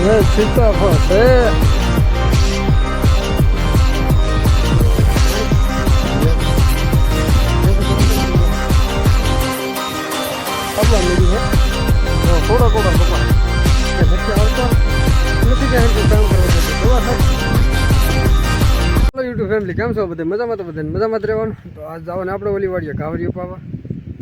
એ સીતાફળ છે. આપણા મેળી તો થોડા થોડા કપા કે વચ્ચે આવતા. નથી કે હેન્ડ કામ કરવા જતો દવા હેલો યુટ્યુબ ફેમિલી કેમ છો બધા? મજામાં તો બધા મજામાં જ રહેવાનું. તો આજ જવાનું આપણે ઓલી વાડીએ કાવરી પાવા.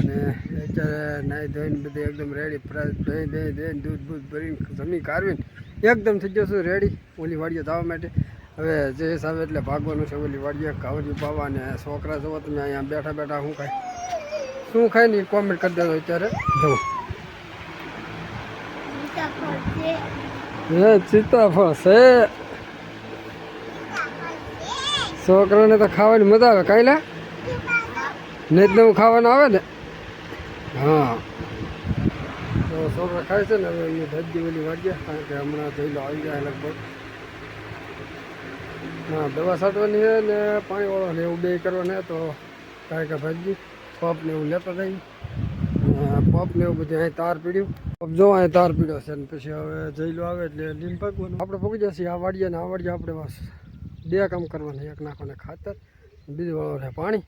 ને અત્યારે નાહી ધોઈને બધે એકદમ રેડી ફ્રેશ ધોઈ દહીં દહીં, દૂધ, બૂધ ભરીને જમી કાઢવીને એકદમ થઈ જશું રેડી ઓલી વાડીએ જવા માટે. હવે જે હિસાબે એટલે ભાગવાનું છે ઓલી વાડીએ કાવજી પાવા અને છોકરા જુઓ તમે અહીંયા બેઠા બેઠા શું ખાય? શું ખાય ને કોમેન્ટ કરી દેજો અત્યારે. જુઓ. હે સીતાફળ છે. છોકરાને તો ખાવાની મજા આવે. કાંઈ લે? નહીં તો ખાવાનું આવે ને? હા. છોકરા ખાય છે ને, હવે એ ધજી ઓલી વાગ્યા, કારણ કે હમણાં જઈલો આવી જાય લગભગ. હા, દવા છાંટવાની છે ને પાણીવાળો ને એવું બે કરવાનું તો કાંઈક કે ભાજી પપ ને એવું લેતા થઈ પપ ને એવું બધું અહીં તાર પીડ્યું. પપ જો અહીં તાર પીડ્યો છે ને, પછી હવે જઈલો આવે એટલે લીમ પાકવાનું. આપણે પગી જશે આ વાડીએ ને આ વાડીએ આપણે બસ બે કામ કરવાના, એક નાખવાને ખાતર બીજું વાળવાને પાણી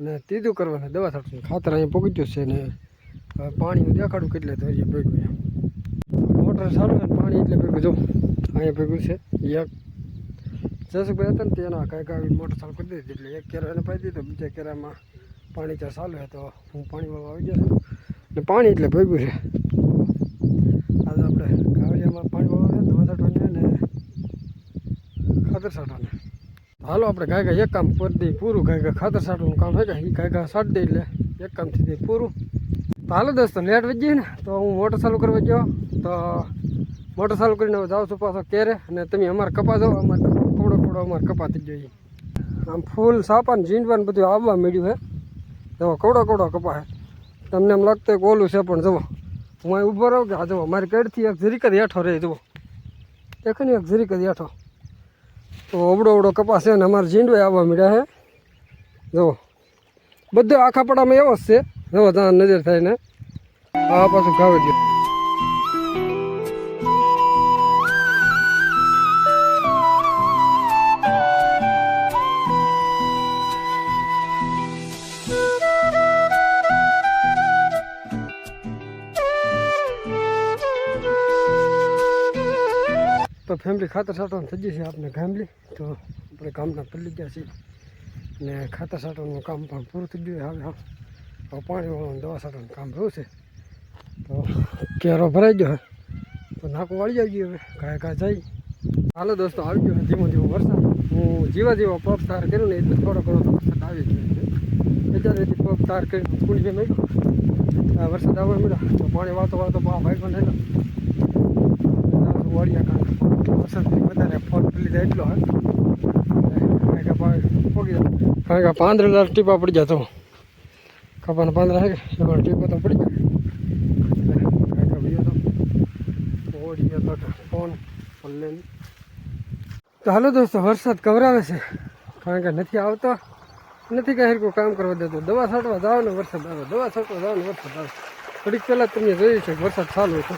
અને ત્રીજું કરવાને, દવા સાટવાનું ખાતર અહીંયા પગી છે ને હવે પાણીનું દેખાડું કેટલે ધરીએ ભેગું એમ. મોટર ચાલુ છે પાણી એટલે ભેગું જો, અહીંયા ભેગું છે, એક. જસુભાઈ હતા ને તેના કાંઈક આવી મોટર ચાલુ કરી દીધી એટલે એક કેરા એને પાઈ દીધો, બીજા કેરામાં પાણી ત્યાં ચાલુ છે તો હું પાણી વાળવા આવી ગયો ને પાણી એટલે ભેગું છે. આજે આપણે કાવડિયામાં પાણી વાળવાનું દવા છાંટવાની ને ખાતર છાંટવાને હાલો આપણે ગાય ગાય એક કામ કરી દઈએ પૂરું ગાય ગાય ખાતર છાંટવાનું કામ હોય એ ગાય ગાય છાંટી દઈ એટલે એક કામ થઈ જાય પૂરું. તો હાલો દોસ્તો લેટ વધી ને, તો હું મોટર ચાલુ કરવા ગયો. તો મોટર ચાલુ કરીને જાઉં છું પાછો કેરે અને તમે અમારે કપા જાઓ અમારે થોડો થોડો અમારે કપા થઈ જોઈએ. આમ ફૂલ સાપાને, ઝીંડવાનું બધું આવવા મળ્યું હે જવો કોડો કોડો કપા હે તમને એમ લાગતું કે ઓલું છે, પણ જુઓ, હું અહીં ઊભો રહું કે આ જવો મારી કેડથી એક જરીક જ હેઠો રહે જવો દેખો ને એક જરીક જ હેઠો. તો અવડો અવડો કપાસ છે ને, અમારે ઝીંડવે આવવા મળ્યા હે જુઓ. બધો આખા પડામાં એવો જ છે. જુઓ ત્યાં નજર થાય ને. આ પાછું ખાવી દે તો ફેમિલી ખાતર છાંટવાનું થઈ જશે આપણે ગામલી તો આપણે ગામના પલ્લી ગયા છીએ. ને ખાતર છાંટવાનું કામ પણ પૂરું થઈ ગયું હવે હા હવે પાણી વાળવાનું દવા છાંટવાનું કામ થયું છે. તો કેરો ભરાઈ ગયો. તો નાકો વાળી ગયું હવે. કાંઈ કાંઈ જાય. હાલો દોસ્તો, આવી ગયો ધીમો ધીમો વરસાદ. હું જીવા જીવા પગ તાર કર્યું ને એટલે થોડો ઘણો તો વરસાદ આવી ગયો છે. અત્યારેથી પગ તાર કરીને કુંડી મેળ્યો. આ વરસાદ આવવા મળ્યો તો પાણી વાતો વાતો બા ભાઈ પણ થયેલો વાળીયા કાંક વરસાદથી વધારે ફોન પેલી જાય એટલો હોય કારણ કે પા- પોગી જાય. કારણ કે પાંદડા ટીપા પડી જતો તો કપાના પાંદડા છે કે એમાં ટીપા તો પડી જાય કારણ કે ભાઈઓ તો ઓડી ગયો તો ફોન ફોન તો હાલો દોસ્તો, વરસાદ કવરાવે છે. કારણ કે નથી આવતો, નથી કાંઈ હરકું કામ કરવા દેતો. દવા છાંટવા જાઓ ને વરસાદ આવે. દવા છાંટવા જાઓ ને વરસાદ આવે. થોડીક પહેલાં તમે જોયું છે વરસાદ ચાલુ છે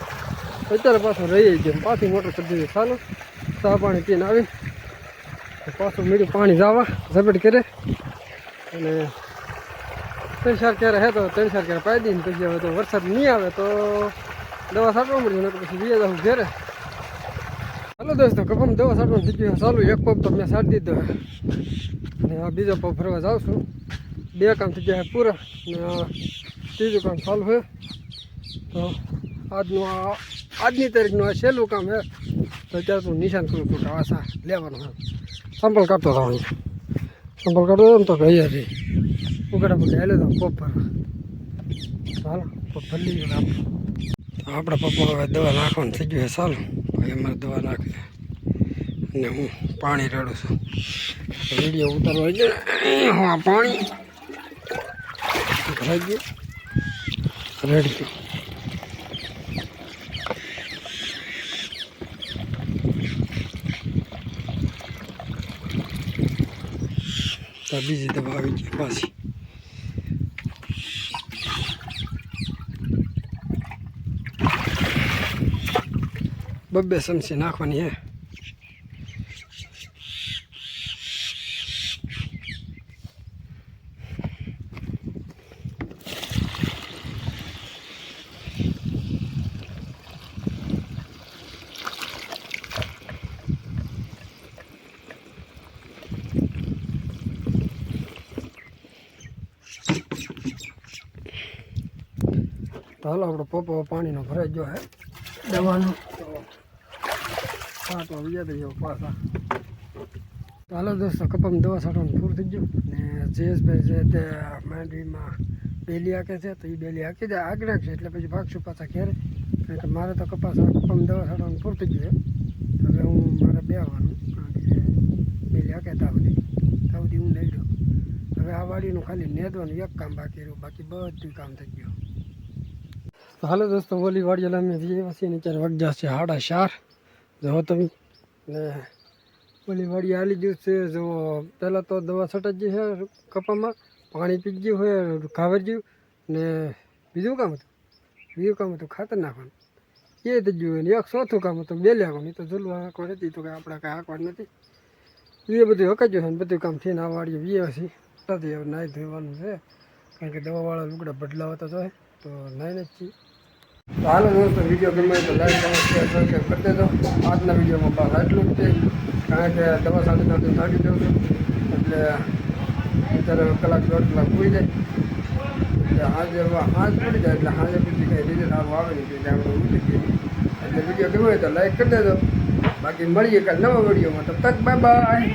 અત્યારે પાછું રહી ગયો પાછી મોટર કરી દીધી ચાલુ. ચા પાણી પીને આવી પાછું મીઠું પાણી જવા ઝપેટ કરે. અને ત્રણ ચાર ક્યારે હે તો ત્રણ ચાર ક્યારે પાડી દઈને પછી હવે તો વરસાદ નહીં આવે તો દવા છાંટવા મળ્યું નકર પછી બીજા જવું ઘેરે. હલો દોસ્તો કપમ દવા છાંટવાનું થઈ ગયું ચાલુ, એક પગ તો મેં છાંટી દીધો અને આ બીજો પગ ફરવા જાઉં છું. બે કામ થઈ ગયા પૂરા, ને ત્રીજું કામ ચાલુ છે તો આજનું આ, આજની તારીખનું આ છેલ્લું કામ છે તો અત્યારે તું નિશાન કરું છું કે આ સા લેવાનું સંપલ કાઢતો અહીં સંપલ કાઢતો ને તો કહીએ છે ઉગડા પગે હેલે તો પગ ભરવા ચાલો પગ ભરી ગયો આપણે. આપણા પપ્પા હવે દવા નાખવાનું થઈ ગયું છે, ચાલો. ભાઈ અમારે દવા નાખી. અને હું પાણી રડું છું. વીડિયો ઉતારવા ગયો હું આ પાણી ભરાઈ ગયું. રેડી ગયું બીજી દવા આવી ગઈ પાછી. બબ્બે ચમચી નાખવાની હે. તો હાલો આપણો પોપો પાણીનો ભરાઈ ગયો હે. દવાનો. તો છાંટવા બીજા થઈ ગયો પાછા. હાલો દોસ્તો, કપામાં દવા છાંટવાનું પૂરું થઈ ગયું. ને જયેશભાઈ છે તે માંડવીમાં બેલી હાકે છે, તો એ બેલી હાકી દે આગળ છે એટલે પછી ભાગશું પાછા ઘેરે. કારણ કે મારે તો કપાસ કપમ દવા છાંટવાનું પૂરું થઈ ગયું હવે હું મારે બે આવવાનું કારણ કે બેલી હાકે તાવડી તાવડી હું લઈ રહ્યો હવે આ વાડીનું ખાલી નેદવાનું એક કામ બાકી રહ્યું, બાકી બધું કામ થઈ ગયું. હાલો દોસ્તો, ઓલી વાડી અમે જઈએ પછી એની ચાર છે સાડા ચાર. જો તમે ને ઓલી વાડી હાલી ગયું છે, જો પહેલાં તો દવા છટાઈ ગઈ છે કપામાં, પાણી પી ગયું હોય ખાવર ગયું, ને બીજું કામ હતું, બીજું કામ હતું ખાતર નાખવાનું. એ થઈ ગયું ને એક ચોથું કામ હતું, બે લેવાનું. તો જલું કોઈ નથી તો કે આપણે કાંઈ આંકવાડ નથી. એ બધું હકાજ્યું છે ને બધું કામ થઈને આ વાળીએ વીએ પછી નથી નાહી ધોવાનું છે, કારણ કે દવાવાળા લુગડા બદલાવતા તો હોય, તો નાહી છીએ તો હાલો દોસ્તો, વીડિયો ગમે તો લાઈક કરો શેર સબસ્ક્રાઈબ કરી દેજો. આજના વિડીયોમાં બસ આટલું જ છે. કારણ કે દવા સાથે સાથે થાકી જવું છું. એટલે અત્યારે કલાક દોઢ કલાક પૂરી જાય. એટલે આજે હાજ પડી જાય. એટલે હાજે પછી કંઈ રીતે આવું આવે નહીં. એટલે આપણે ઉઠી જઈએ. એટલે વીડિયો ગમે તો લાઈક કરી દેજો. બાકી મળીએ કાલે નવા વિડીયોમાં. તો તક બાય બાય